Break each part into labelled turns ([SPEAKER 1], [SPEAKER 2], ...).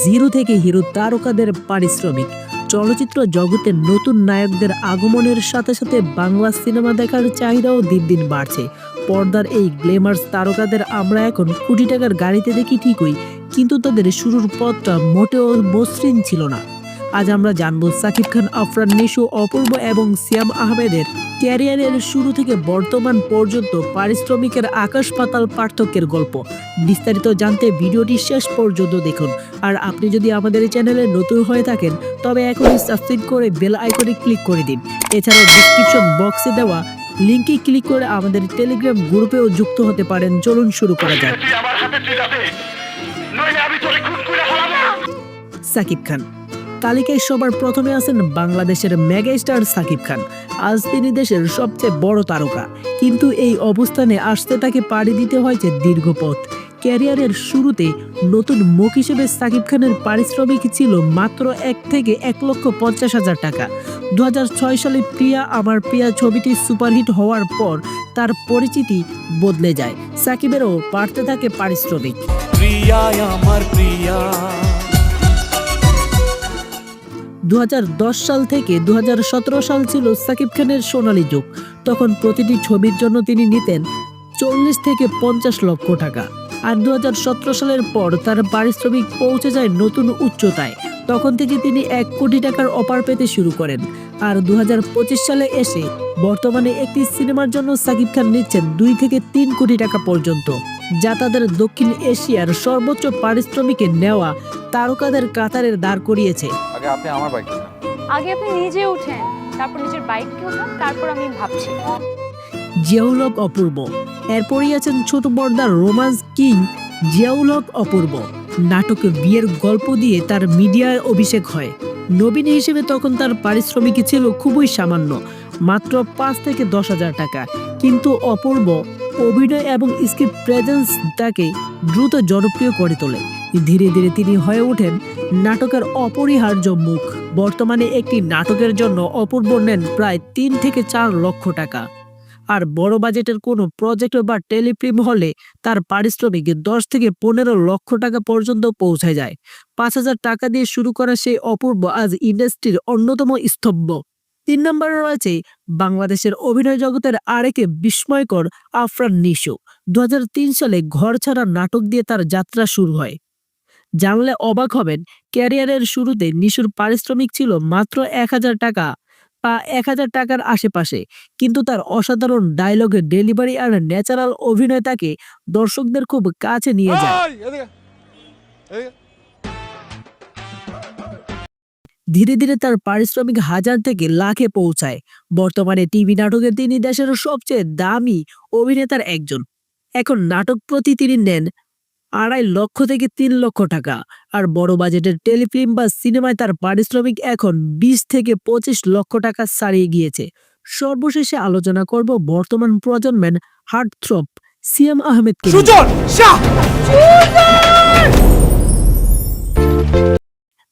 [SPEAKER 1] Zero থেকে hero তারকাদের পারিশ্রমিক। চলচ্চিত্র জগতের নতুন নায়কদের আগমনের সাথে সাথে বাংলা সিনেমা দেখার চাহিদাও দিন দিন বাড়ছে। পর্দার এই গ্লেমার্স তারকাদের আমরা এখন কোটি টাকার গাড়িতে দেখি ঠিকই, কিন্তু তাদের শুরুর পথটা মোটেও মসৃণ ছিল না। আজ আমরা জানব সাকিব খান, আফরান, নিশু, অপূর্ব এবং সিয়াম আহমেদের ক্যারিয়ারের শুরু থেকে বর্তমান পর্যন্ত পারিশ্রমিকের আকাশ পাতাল পার্থক্যের গল্প। বিস্তারিত জানতে ভিডিওটি শেষ পর্যন্ত দেখুন। আর আপনি যদি আমাদের এই চ্যানেলে নতুন হয়ে থাকেন তবে এখনই সাবস্ক্রাইব করে বেল আইকনে ক্লিক করে দিন। এছাড়াও ডিসক্রিপশন বক্সে দেওয়া লিঙ্কে ক্লিক করে আমাদের টেলিগ্রাম গ্রুপেও যুক্ত হতে পারেন। চলুন শুরু করা যাক। সাকিব খান তালিকায় সবার প্রথমে আছেন বাংলাদেশের মেগা স্টার সাকিব খান। আজ তিনি দেশের সবচেয়ে বড় তারকা। কিন্তু এই অবস্থানে আসতে তাকে পাড়ি দিতে হয়েছে দীর্ঘ পথ। ক্যারিয়ারের শুরুতে নতুন মুখ হিসেবে সাকিব খানের পারিশ্রমিক ছিল মাত্র এক থেকে এক লক্ষ পঞ্চাশ হাজার টাকা। দু হাজার ছয় সালে প্রিয়া আমার প্রিয়া ছবিটি সুপারহিট হওয়ার পর তার পরিচিতি বদলে যায়। সাকিবেরও বাড়তে থাকে পারিশ্রমিক।
[SPEAKER 2] প্রিয়া আমার প্রিয়া।
[SPEAKER 1] দু হাজার দশ সাল থেকে দু হাজার সতেরো সাল ছিল সাকিব খানের সোনালী যুগ। তখন প্রতিটি ছবির জন্য তিনি নিতেন চল্লিশ থেকে পঞ্চাশ লক্ষ টাকা। আর দু হাজার সতেরো সালের পর তার পারিশ্রমিক পৌঁছে যায় নতুন উচ্চতায়। তখন থেকে তিনি এক কোটি টাকার অপার পেতে শুরু করেন। আর দু হাজার পঁচিশ সালে এসে বর্তমানে একটি সিনেমার জন্য সাকিব খান নিচ্ছেন দুই থেকে তিন কোটি টাকা পর্যন্ত। যা তাদের দক্ষিণ এশিয়ার সর্বোচ্চ পারিশ্রমিকে নেওয়া তারকাদের কাতারের দাঁড় করিয়েছে।
[SPEAKER 3] আগে আপনি আমার বাইক
[SPEAKER 4] আগে আপনি নিজে উঠেন তারপর নিজের বাইককে ওঠান তারপর আমি ভাবছি।
[SPEAKER 1] জিয়াউলক অপূর্ব। এরপরই আছেন ছোট পর্দার রোমান্স কিং জিয়াউলক অপূর্ব। নাটকে বিয়ের গল্প দিয়ে তার মিডিয়ায় অভিষেক হয়। নবীন হিসেবে তখন তার পারিশ্রমিক ছিল খুবই সামান্য মাত্র পাঁচ থেকে দশ হাজার টাকা। কিন্তু অপূর্ব অভিনয় এবং স্ক্রিপ্ট প্রেজেন্স তাকে দ্রুত জনপ্রিয় করে তোলে। ধীরে ধীরে তিনি হয়ে ওঠেন নাটকের অপরিহার্য মুখ। বর্তমানে একটি নাটকের জন্য অপূর্ব নেন প্রায় তিন থেকে চার লক্ষ টাকা। আর বড় বাজেটের কোনো প্রজেক্ট বা টেলিফিল্ম হলে তার পারিশ্রমিক দশ থেকে পনেরো লক্ষ টাকা পর্যন্ত পৌঁছে যায়। পাঁচ হাজার টাকা দিয়ে শুরু করা সেই অপূর্ব আজ ইন্ডাস্ট্রির অন্যতম স্তম্ভ। তিন নম্বরে রয়েছে বাংলাদেশের অভিনয় জগতের আরেকে বিস্ময়কর আফরান নিশো। দু হাজার তিন সালে ঘর ছাড়া নাটক দিয়ে তার যাত্রা শুরু হয়। জানলে অবাক হবেন ক্যারিয়ারের শুরুতে নিশুর পারিশ্রমিক ছিল মাত্র এক হাজার টাকা বা এক হাজার টাকার আশেপাশে। কিন্তু তার অসাধারণ ডায়লগের ডেলিভারি আর ন্যাচারাল অভিনয় তাকে দর্শকদের খুব কাছে নিয়ে যায়। ধীরে ধীরে তার পারিশ্রমিক হাজার থেকে লাখে পৌঁছায়। বর্তমানে টিভি নাটকে তিনি দেশের সবচেয়ে দামি অভিনেতার একজন। এখন নাটক প্রতি তিনি নেন আড়াই লক্ষ থেকে তিন লক্ষ টাকা। আর বড় বাজেটের টেলিফিল্ম বা সিনেমায় তার পারিশ্রমিক এখন বিশ থেকে পঁচিশ লক্ষ টাকা ছাড়িয়ে গিয়েছে। সর্বশেষে আলোচনা করব বর্তমান প্রজন্মের হার্টথ্রপ সিএম আহমেদকে।
[SPEAKER 2] সুজন শাহ!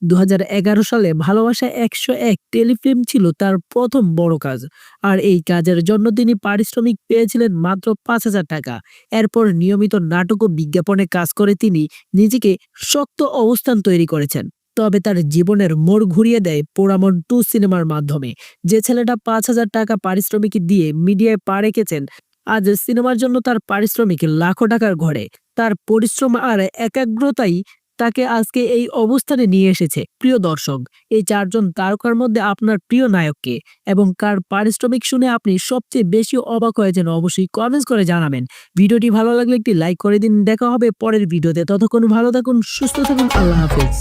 [SPEAKER 1] দু হাজার এগারো সালে ভালোবাসা একশো এক টেলিফিল্ম ছিল তার প্রথম বড় কাজ। আর এই কাজের জন্য তিনি পারিশ্রমিক পেয়েছিলেন মাত্র পাঁচ হাজার টাকা। এরপর নিয়মিত নাটক ও বিজ্ঞাপনে কাজ করে তিনি নিজেকে শক্ত অবস্থান তৈরি করেছেন। তবে তার জীবনের মোড় ঘুরিয়ে দেয় পোড়ামন টু সিনেমার মাধ্যমে। যে ছেলেটা পাঁচ হাজার টাকা পারিশ্রমিক দিয়ে মিডিয়ায় পা রেখেছেন, আজ সিনেমার জন্য তার পারিশ্রমিক লাখো টাকার ঘরে। তার পরিশ্রম আর একাগ্রতাই তাকে আজকে এই অবস্থানে নিয়ে এসেছে। প্রিয় দর্শক, এই চারজন তারকার মধ্যে আপনার প্রিয় নায়ককে এবং কার পারিশ্রমিক শুনে আপনি সবচেয়ে বেশি অবাক হয়েছেন অবশ্যই কমেন্টস করে জানাবেন। ভিডিওটি ভালো লাগলে একটি লাইক করে দিন। দেখা হবে পরের ভিডিওতে। ততক্ষণ ভালো থাকুন, সুস্থ থাকুন। আল্লাহ হাফেজ।